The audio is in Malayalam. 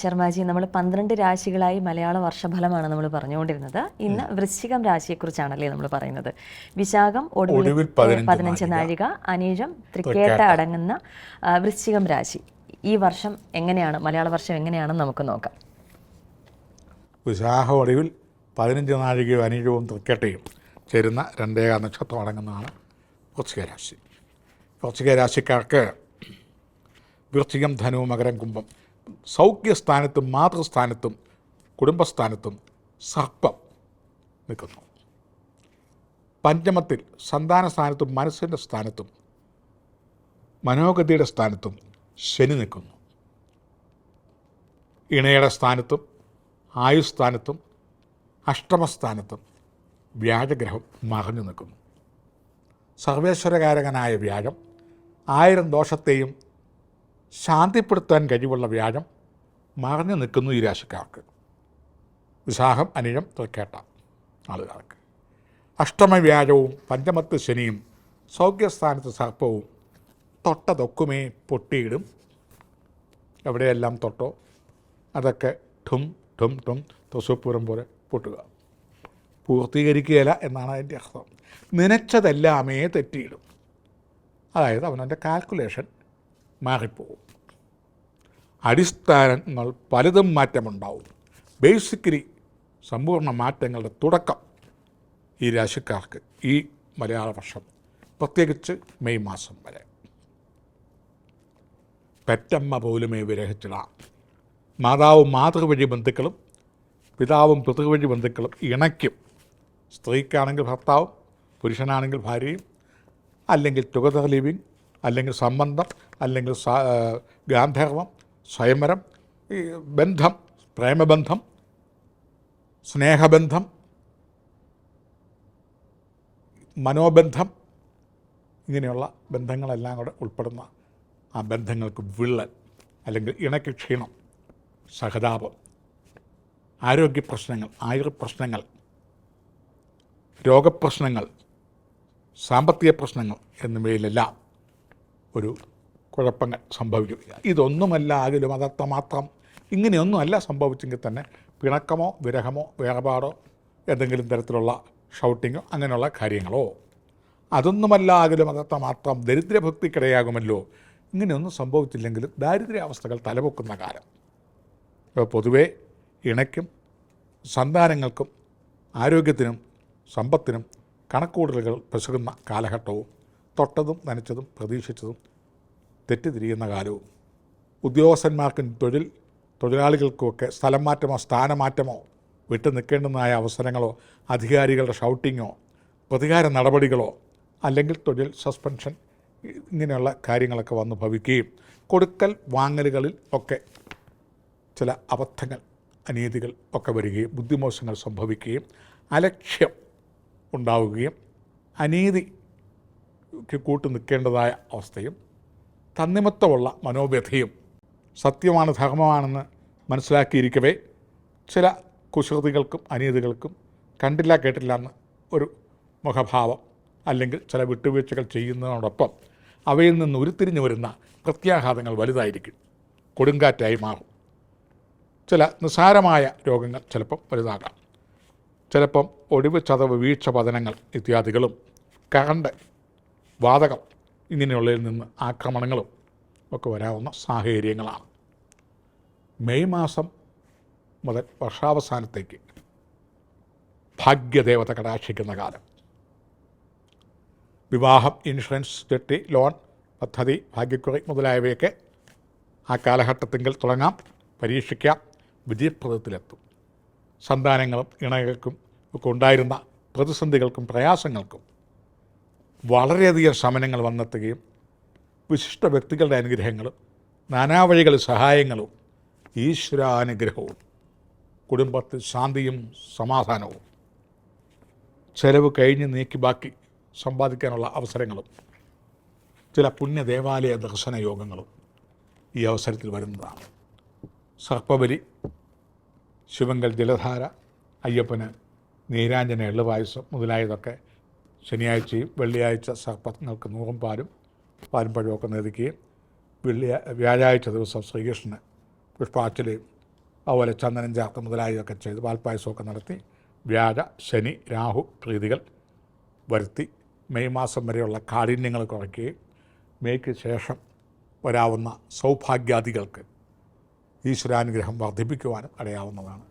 ശർമാജി നമ്മൾ പന്ത്രണ്ട് രാശികളായി മലയാള വർഷഫലമാണ് നമ്മൾ പറഞ്ഞുകൊണ്ടിരുന്നത്. ഇന്ന് വൃശ്ചികം രാശിയെക്കുറിച്ചാണല്ലേ നമ്മൾ പറയുന്നത്. വിശാഖം ഒടുവിൽ പതിനഞ്ച് പതിനഞ്ച് നാഴിക. അനീഴം തൃക്കേട്ട അടങ്ങുന്ന വൃശ്ചികം രാശി. ഈ വർഷം എങ്ങനെയാണ് മലയാള വർഷം എങ്ങനെയാണെന്ന് നമുക്ക് നോക്കാം. വിശാഖ ഒടുവിൽ പതിനഞ്ച് നാഴികയും അനീഴവും തൃക്കേട്ടയും ചേരുന്ന രണ്ടേകാ നക്ഷത്രം അടങ്ങുന്നതാണ് വൃശ്ചിക രാശി. വൃശ്ചിക രാശിക്കാർക്ക് വൃശ്ചികം ധനു മകരം കുംഭം സൗഖ്യസ്ഥാനത്തും മാതൃസ്ഥാനത്തും കുടുംബസ്ഥാനത്തും സർപ്പം നിൽക്കുന്നു. പഞ്ചമത്തിൽ സന്താന സ്ഥാനത്തും മനസ്സിന്റെ സ്ഥാനത്തും മനോഗതിയുടെ സ്ഥാനത്തും ശനി നിൽക്കുന്നു. ഇണയുടെ സ്ഥാനത്തും ആയുസ്ഥാനത്തും അഷ്ടമസ്ഥാനത്തും വ്യാഴഗ്രഹം മറഞ്ഞു നിൽക്കുന്നു. സർവേശ്വരകാരകനായ വ്യാഴം ആയിരം ദോഷത്തെയും ശാന്തിപ്പെടുത്താൻ കഴിവുള്ള വ്യാഴം മറഞ്ഞു നിൽക്കുന്നു ഈ രാശിക്കാർക്ക്. വിശാഖം അനിഴം തൃക്കേട്ട ആളുകാർക്ക് അഷ്ടമ വ്യാഴവും പഞ്ചമത്ത് ശനിയും സൗഖ്യസ്ഥാനത്ത് സർപ്പവും തൊട്ടതൊക്കുമേ പൊട്ടിയിടും. എവിടെയെല്ലാം തൊട്ടോ അതൊക്കെ ഠും ഠും ഠും തൊസുപ്പൂരം പോലെ പൊട്ടുക. പൂർത്തീകരിക്കുകയില്ല എന്നാണ് അതിന്റെ അർത്ഥം. നനച്ചതെല്ലാമേ തെറ്റിയിടും. അതായത് അവനവന്റെ കാൽക്കുലേഷൻ മാറിപ്പോവും. അടിസ്ഥാനങ്ങൾ പലതും മാറ്റമുണ്ടാവും. ബേസിക്കലി സമ്പൂർണ മാറ്റങ്ങളുടെ തുടക്കം ഈ രാശിക്കാർക്ക് ഈ മലയാള വർഷം പ്രത്യേകിച്ച് മെയ് മാസം വരെ. പെറ്റമ്മ പോലുമേ വിരഹിച്ചിടാം. മാതാവും മാതൃവഴി ബന്ധുക്കളും പിതാവും പിതൃവഴി ബന്ധുക്കളും ഇണയ്ക്കും. സ്ത്രീക്കാണെങ്കിൽ ഭർത്താവും പുരുഷനാണെങ്കിൽ ഭാര്യയും അല്ലെങ്കിൽ ടുഗദർ ലിവിങ് അല്ലെങ്കിൽ സംബന്ധം അല്ലെങ്കിൽ ഗാന്ധർവം സ്വയംവരം ഈ ബന്ധം പ്രേമബന്ധം സ്നേഹബന്ധം മനോബന്ധം ഇങ്ങനെയുള്ള ബന്ധങ്ങളെല്ലാം കൂടെ ഉൾപ്പെടുന്ന ആ ബന്ധങ്ങൾക്ക് വിള്ളൽ അല്ലെങ്കിൽ ഇണയ്ക്ക് ക്ഷീണം സഹതാപം ആരോഗ്യ പ്രശ്നങ്ങൾ ആയുർ പ്രശ്നങ്ങൾ രോഗപ്രശ്നങ്ങൾ സാമ്പത്തിക പ്രശ്നങ്ങൾ എന്നിവയിലെല്ലാം ഒരു കുഴപ്പങ്ങൾ സംഭവിക്കും. ഇതൊന്നുമല്ല ആകിലും അതത്ര മാത്രം ഇങ്ങനെയൊന്നുമല്ല സംഭവിച്ചെങ്കിൽ തന്നെ പിണക്കമോ വിരഹമോ വേർപാടോ ഏതെങ്കിലും തരത്തിലുള്ള ഷൗട്ടിങ്ങോ അങ്ങനെയുള്ള കാര്യങ്ങളോ. അതൊന്നുമല്ല ആകിലും അതത്ര മാത്രം ദരിദ്രഭക്തിക്കിടയാകുമല്ലോ. ഇങ്ങനെയൊന്നും സംഭവിച്ചില്ലെങ്കിലും ദാരിദ്ര്യാവസ്ഥകൾ തലപൊക്കുന്ന കാലം. പൊതുവേ ഇണയ്ക്കും സന്താനങ്ങൾക്കും ആരോഗ്യത്തിനും സമ്പത്തിനും കണക്കൂടലുകൾ പെസുകുന്ന കാലഘട്ടവും തൊട്ടതും നനച്ചതും പ്രതീക്ഷിച്ചതും തെറ്റിതിരിയുന്ന കാലവും ഉദ്യോഗസ്ഥന്മാർക്കും തൊഴിൽ തൊഴിലാളികൾക്കുമൊക്കെ സ്ഥലം മാറ്റമോ സ്ഥാനമാറ്റമോ വിട്ടു നിൽക്കേണ്ടതായ അവസരങ്ങളോ അധികാരികളുടെ ഷൗട്ടിങ്ങോ പ്രതികാര നടപടികളോ അല്ലെങ്കിൽ തൊഴിൽ സസ്പെൻഷൻ ഇങ്ങനെയുള്ള കാര്യങ്ങളൊക്കെ വന്നു ഭവിക്കുകയും കൊടുക്കൽ വാങ്ങലുകളിൽ ഒക്കെ ചില അബദ്ധങ്ങൾ അനീതികൾ ഒക്കെ വരികയും ബുദ്ധിമോശങ്ങൾ സംഭവിക്കുകയും അലക്ഷ്യം ഉണ്ടാവുകയും അനീതിക്ക് കൂട്ടു നിൽക്കേണ്ടതായ അവസ്ഥയും തന്നിമത്തമുള്ള മനോവ്യഥയും സത്യമാണ് ധർമ്മമാണെന്ന് മനസ്സിലാക്കിയിരിക്കവേ. ചില കുസൃതികൾക്കും അനീതികൾക്കും കണ്ടില്ല കേട്ടില്ല എന്ന് ഒരു മുഖഭാവം അല്ലെങ്കിൽ ചില വിട്ടുവീഴ്ചകൾ ചെയ്യുന്നതിനോടൊപ്പം അവയിൽ നിന്ന് ഉരുത്തിരിഞ്ഞു വരുന്ന പ്രത്യാഘാതങ്ങൾ വലുതായിരിക്കും. കൊടുങ്കാറ്റായി മാറും. ചില നിസ്സാരമായ രോഗങ്ങൾ ചിലപ്പം വലുതാകാം. ചിലപ്പം ഒടിവ് ചതവ് വീഴ്ച പതനങ്ങൾ ഇത്യാദികളും കറണ്ട് വാതകം ഇങ്ങനെയുള്ളതിൽ നിന്ന് ആക്രമണങ്ങളും ഒക്കെ വരാവുന്ന സാഹചര്യങ്ങളാണ്. മെയ് മാസം മുതൽ വർഷാവസാനത്തേക്ക് ഭാഗ്യദേവത കടാക്ഷിക്കുന്ന കാലം. വിവാഹം ഇൻഷുറൻസ് ചെട്ടി ലോൺ പദ്ധതി ഭാഗ്യക്കുറി മുതലായവയൊക്കെ ആ കാലഘട്ടത്തിങ്കിൽ തുടങ്ങാം പരീക്ഷിക്കാം വിജയപ്രദത്തിലെത്തും. സന്താനങ്ങളും ഇണകൾക്കും ഒക്കെ ഉണ്ടായിരുന്ന പ്രതിസന്ധികൾക്കും പ്രയാസങ്ങൾക്കും വളരെയധികം ശമനങ്ങൾ വന്നെത്തുകയും വിശിഷ്ട വ്യക്തികളുടെ അനുഗ്രഹങ്ങളും നാനാവഴികൾ സഹായങ്ങളും ഈശ്വരാനുഗ്രഹവും കുടുംബത്തിൽ ശാന്തിയും സമാധാനവും ചെലവ് കഴിഞ്ഞ് നീക്കി ബാക്കി സമ്പാദിക്കാനുള്ള അവസരങ്ങളും ചില പുണ്യ ദേവാലയ ദർശന യോഗങ്ങളും ഈ അവസരത്തിൽ വരുന്നതാണ്. സർപ്പബലി ശിവങ്കൽ ജലധാര അയ്യപ്പന് നീരാഞ്ജന എള്ളുപായസം മുതലായതൊക്കെ ശനിയാഴ്ചയും വെള്ളിയാഴ്ച സർപ്പങ്ങൾക്ക് നൂറും പാലും പാലും പഴമൊക്കെ നേതിക്കുകയും വെള്ളിയ വ്യാഴാഴ്ച ദിവസം ശ്രീകൃഷ്ണന് പുഷ്പാർച്ചനയും അതുപോലെ ചന്ദനം ചേർത്ത് മുതലായതൊക്കെ ചെയ്ത് പാൽപ്പായസമൊക്കെ നടത്തി വ്യാഴ ശനി രാഹു പ്രീതികൾ വരുത്തി മെയ് മാസം വരെയുള്ള കാഠിന്യങ്ങൾ കുറയ്ക്കുകയും മെയ്ക്ക് ശേഷം വരാവുന്ന സൗഭാഗ്യാദികൾക്ക് ഈശ്വരാനുഗ്രഹം വർദ്ധിപ്പിക്കുവാനും അടയാവുന്നതാണ്.